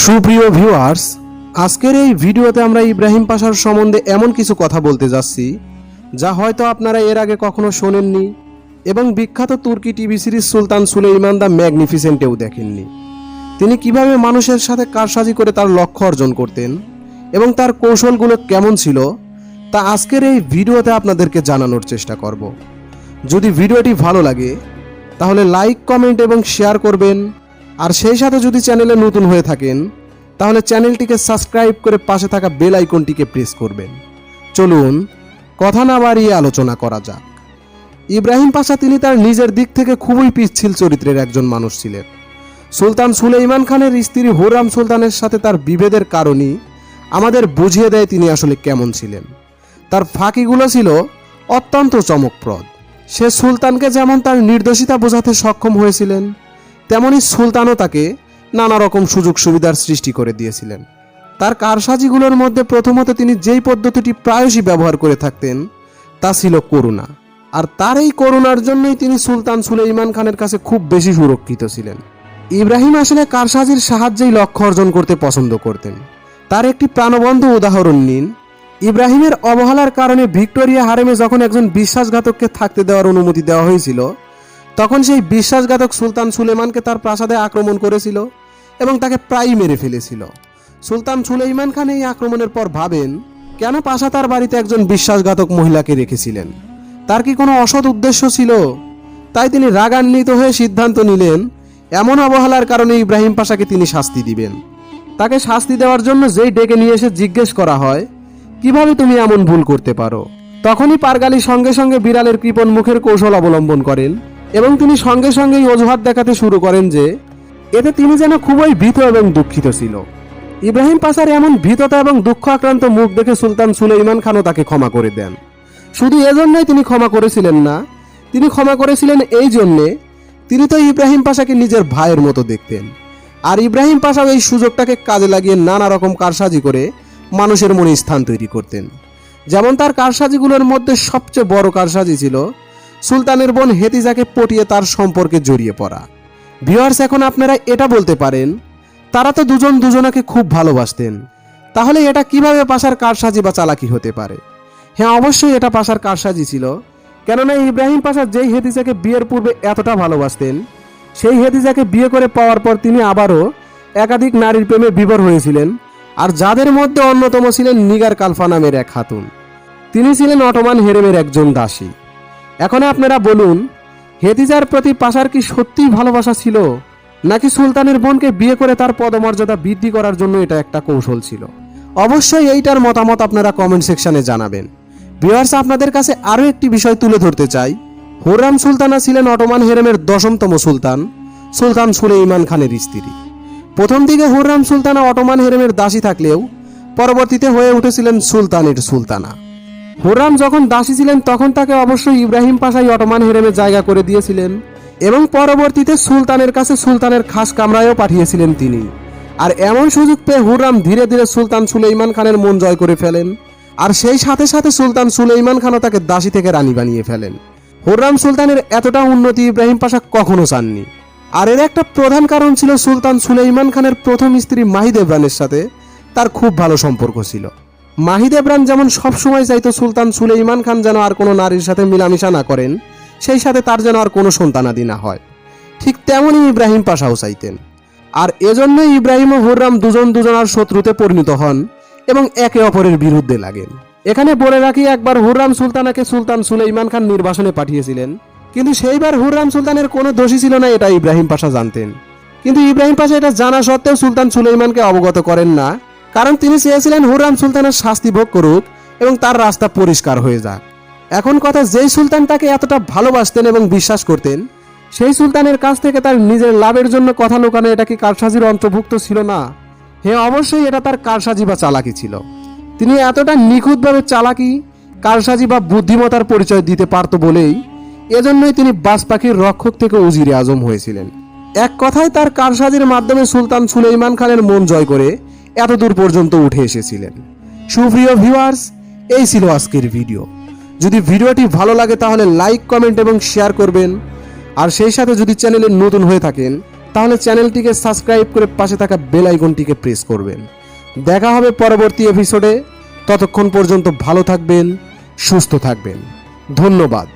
সুপ্রিয় ভিউয়ার্স, আজকের এই ভিডিওতে আমরা ইব্রাহিম পাশার সম্বন্ধে এমন কিছু কথা বলতে যাচ্ছি, যা হয়তো আপনারা এর আগে কখনো শোনেননি এবং বিখ্যাত তুর্কি TV series Sultan Suleiman the ম্যাগনিফিসেন্টেও দেখেননি। তিনি কীভাবে মানুষের সাথে কারসাজি করে তার লক্ষ্য অর্জন করতেন এবং তার কৌশলগুলো কেমন ছিল, তা আজকের এই ভিডিওতে আপনাদেরকে জানানোর চেষ্টা করব। যদি ভিডিওটি ভালো লাগে, তাহলে লাইক, কমেন্ট এবং শেয়ার করবেন। আর সেই সাথে যদি চ্যানেলে নতুন হয়ে থাকেন, তাহলে চ্যানেলটিকে সাবস্ক্রাইব করে পাশে থাকা বেল আইকনটিকে প্রেস করবেন। চলুন, কথা না বাড়িয়ে আলোচনা করা যাক। ইব্রাহিম পাশা তিনি তার নিজের দিক থেকে খুবই পিচ্ছিল চরিত্রের একজন মানুষ ছিলেন। সুলতান সুলেইমান খানের স্ত্রী হোরাম সুলতানের সাথে তার বিভেদের কারণই আমাদের বুঝিয়ে দেয় তিনি আসলে কেমন ছিলেন। তার ফাঁকিগুলো ছিল অত্যন্ত চমকপ্রদ। সে সুলতানকে যেমন তার নির্দোষিতা বোঝাতে সক্ষম হয়েছিলেন তেমনি সুলতানও তাকে নানা রকম সুযোগ সুবিধার সৃষ্টি করে দিয়েছিলেন। তার কারসাজিগুলোর মধ্যে প্রথমত তিনি যেই পদ্ধতিটি প্রায়শই ব্যবহার করে থাকতেন, তা ছিল করুণা। আর তার এই করুণার জন্যই তিনি সুলতান সুলেইমান খানের কাছে খুব বেশি সুরক্ষিত ছিলেন। ইব্রাহিম আসলে কারসাজির সাহায্যেই লক্ষ্য অর্জন করতে পছন্দ করতেন। তার একটি প্রাণবন্ধ উদাহরণ নিন। ইব্রাহিমের অবহেলার কারণে ভিক্টোরিয়া হারেমে যখন একজন বিশ্বাসঘাতককে থাকতে দেওয়ার অনুমতি দেওয়া হয়েছিল তখন সেই বিশ্বাসঘাতক সুলতান সুলেমানকে তার প্রাসাদে আক্রমণ করেছিল এবং তাকে প্রায়ই মেরে ফেলেছিল। সুলতান সুলেইমান খান এই আক্রমণের পর ভাবেন, কেন পাশা তার বাড়িতে একজন বিশ্বাসঘাতক মহিলাকে রেখেছিলেন? তার কি কোনো অসৎ উদ্দেশ্য ছিল? তাই তিনি রাগান্বিত হয়ে সিদ্ধান্ত নিলেন, এমন অবহেলার কারণে ইব্রাহিম পাশাকে তিনি শাস্তি দিবেন। তাকে শাস্তি দেওয়ার জন্য যেই ডেকে নিয়ে এসে জিজ্ঞেস করা হয়, কীভাবে তুমি এমন ভুল করতে পারো? তখনই পারগালি সঙ্গে সঙ্গে বিড়ালের কৃপণ মুখের কৌশল অবলম্বন করেন। এবং তিনি সঙ্গে সঙ্গেই অজুহাত দেখাতে শুরু করেন যে, এতে তিনি যেন খুবই ভীত এবং দুঃখিত ছিল। ইব্রাহিম পাশার এমন ভীততা এবং দুঃখ আক্রান্ত মুখ দেখে সুলতান সুলেইমান খানও তাকে ক্ষমা করে দেন। শুধু এজন্যই তিনি ক্ষমা করেছিলেন না, তিনি ক্ষমা করেছিলেন এই জন্যে, তিনি তো ইব্রাহিম পাশাকে নিজের ভাইয়ের মতো দেখতেন। আর ইব্রাহিম পাশাও এই সুযোগটাকে কাজে লাগিয়ে নানা রকম কারসাজি করে মানুষের মনে স্থান তৈরি করতেন। যেমন তার কারসাজিগুলোর মধ্যে সবচেয়ে বড় কারসাজি ছিল সুলতানের বোন হেতিজাকে পটিয়ে তার সম্পর্কে জড়িয়ে পড়া। ভিওয়ার্স এখন আপনারা এটা বলতে পারেন, তারা তো দুজন দুজনাকে খুব ভালোবাসতেন। তাহলে এটা কীভাবে পাশার কারসাজি বা চালাকি হতে পারে? হ্যাঁ অবশ্যই এটা পাশার কারসাজি ছিল। কেননা ইব্রাহিম পাশা যেই হেতিজাকে বিয়ের পূর্বে এতটা ভালোবাসতেন, সেই হেতিজাকে বিয়ে করে পাওয়ার পর তিনি আবারও একাধিক নারীর প্রেমে বিভোর হয়েছিলেন আর যাদের মধ্যে অন্যতম ছিলেন নিগার কালফা নামের এক খাতুন। তিনি ছিলেন অটোমান হেরেমের একজন দাসী। এখন আপনারা বলুন হেতিজার প্রতি পাশার কি সত্যিই ভালোবাসা ছিল, নাকি সুলতানের বোনকে বিয়ে করে তার পদমর্যাদা বৃদ্ধি করার জন্য এটা একটা কৌশল ছিল? অবশ্যই এইটার মতামত আপনারা কমেন্ট সেকশনে জানাবেন। ভিউয়ার্স আপনাদের কাছে আরও একটি বিষয় তুলে ধরতে চাই। হুররাম সুলতানা ছিলেন অটোমান হেরেমের দশমতম সুলতান সুলতান সুলেইমান খানের স্ত্রী। প্রথম দিকে হুররাম সুলতানা অটোমান হেরেমের দাসী থাকলেও পরবর্তীতে হয়ে উঠেছিলেন সুলতানের সুলতানা। হুররাম যখন দাসী ছিলেন, তখন তাকে অবশ্যই ইব্রাহিম পাশাই অটোমান হেরেমে জায়গা করে দিয়েছিলেন এবং পরবর্তীতে সুলতানের কাছে সুলতানের খাস কামরায়ও পাঠিয়েছিলেন তিনি। আর এমন সুযোগ পেয়ে হুররাম ধীরে ধীরে সুলতান সুলেইমান খানের মন জয় করে ফেলেন আর সেই সাথে সাথে সুলতান সুলেইমান খানও তাকে দাসী থেকে রানী বানিয়ে ফেলেন। হুররাম সুলতানের এতটা উন্নতি ইব্রাহিম পাশা কখনো চাননি। আর এর একটা প্রধান কারণ ছিল সুলতান সুলেইমান খানের প্রথম স্ত্রী মাহিদেবরানের সাথে তার খুব ভালো সম্পর্ক ছিল। মাহিদেবরান যেমন সবসময় চাইতো সুলতান সুলেইমান খান যেন আর কোনো নারীর সাথে মিলামিশা না করেন, সেই সাথে তার যেন আর কোনো সন্তানাদি না হয়। ঠিক তেমনই ইব্রাহিম পাশাও চাইতেন। আর এজন্যই ইব্রাহিম ও হুররাম দুজন দুজনার শত্রুতে পরিণত হন এবং একে অপরের বিরুদ্ধে লাগেন। এখানে বলে রাখি, একবার হুররাম সুলতানাকে সুলতান সুলেইমান খান নির্বাসনে পাঠিয়েছিলেন, কিন্তু সেইবার হুররাম সুলতানের কোনো দোষী ছিল না, এটা ইব্রাহিম পাশা জানতেন। কিন্তু ইব্রাহিম পাশা এটা জানা সত্ত্বেও সুলতান সুলেইমানকে অবগত করেন না কারণ তিনি চেয়েছিলেন হুররাম সুলতানের শাস্তি ভোগ করুক এবং তার রাস্তা পরিষ্কার হয়ে যাক। এখন কথা যেই সুলতান তাকে এতটা ভালোবাসতেন এবং বিশ্বাস করতেন, সেই সুলতানের কাছ থেকে তার নিজের লাভের জন্য কথা লুকানো এটা কি কারসাজির অন্তর্ভুক্ত ছিল না? হ্যাঁ অবশ্যই এটা তার কারসাজি বা চালাকি ছিল। তিনি এতটা নিখুঁতভাবে চালাকি, কারসাজি বা বুদ্ধিমতার পরিচয় দিতে পারত বলেই এজন্যই তিনি বাস পাখির রক্ষক থেকে উজিরে আজম হয়েছিলেন। এক কথায় তার কারসাজির মাধ্যমে সুলতান সুলেইমান খানের মন জয় করে এত দূর পর্যন্ত উঠে এসেছিলেন। সুপ্রিয় ভিউয়ার্স এই ছিল আজকের ভিডিও যদি ভিডিওটি ভালো লাগে তাহলে লাইক কমেন্ট এবং শেয়ার করবেন। আর সেই সাথে যদি চ্যানেলে নতুন হয়ে থাকেন, তাহলে চ্যানেলটিকে সাবস্ক্রাইব করে পাশে থাকা বেল আইকনটিকে প্রেস করবেন। দেখা হবে পরবর্তী এপিসোডে ততক্ষণ পর্যন্ত ভালো থাকবেন, সুস্থ থাকবেন। ধন্যবাদ।